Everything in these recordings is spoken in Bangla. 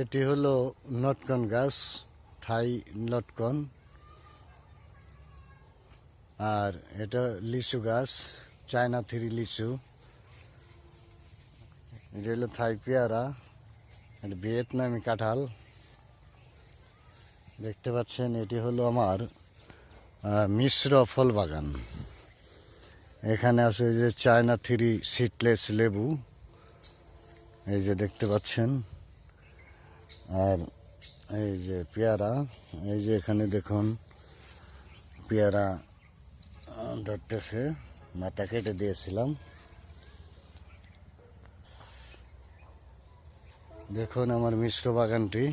এটি হলো নটকন গাছ, থাই লটকন আর এটা লিচু গাছ, চায়না থ্রি লিচু। এটা হলো থাই পেয়ারা, এটা ভিয়েতনামি কাঁঠাল। দেখতে পাচ্ছেন, এটি হলো আমার মিশ্র ফল বাগান। এখানে আছে যে চায়না থ্রি সিটলেস লেবু। এই যে দেখতে পাচ্ছেন আর এই যে পেয়ারা, এই যে এখানে দেখুন পেয়ারা ধরতেছে। মাথা কেটে দিয়েছিলাম। দেখুন আমার মিশ্র বাগানটি।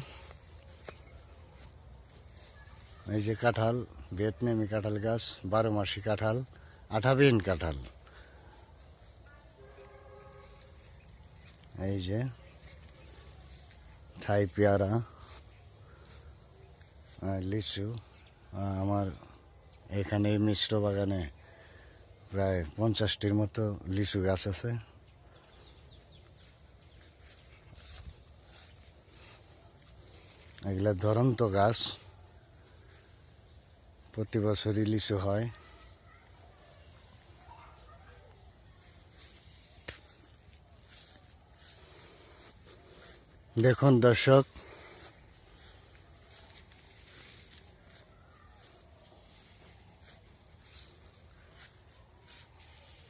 এই যে কাঁঠাল, ভিয়েতনামি কাঁঠাল গাছ, বারো মাসি কাঁঠাল আঠাবিন কাঁঠাল। এই যে থাই পেয়ারা লিচু আমার এখানে এই মিশ্র বাগানে প্রায় পঞ্চাশটির মতো লিচু গাছ আছে। এগুলা ধরন্ত গাছ। প্রতি বছরই লিচু হয়। দেখুন দর্শক।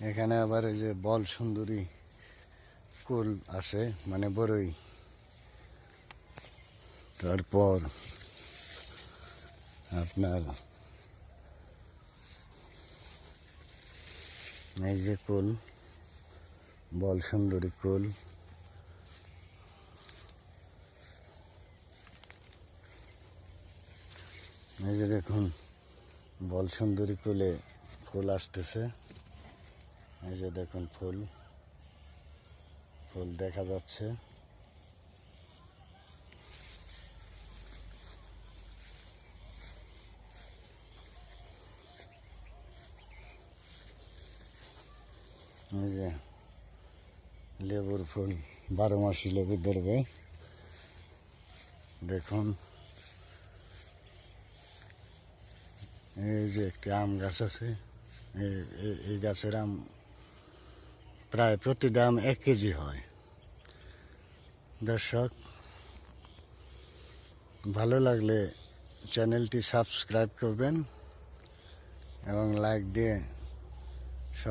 এখানে আবার এই যে বল সুন্দরী কুল আছে মানে বড়ই তারপর আপনার এই যে কুল, বল সুন্দরী কুল। এই যে দেখুন, বল সুন্দরী কুলে ফুল আসতেছে। এই যে দেখুন ফুল ফুল দেখা যাচ্ছে। এই যে লেবুর ফুল, বারো মাসি লেবু ধরবে। দেখুন। এই যে একটি আম গাছ আছে, এই- গাছের আম প্রায় প্রতি দাম এক কেজি হয়। দর্শক, ভালো লাগলে চ্যানেলটি সাবস্ক্রাইব করবেন এবং লাইক দিয়ে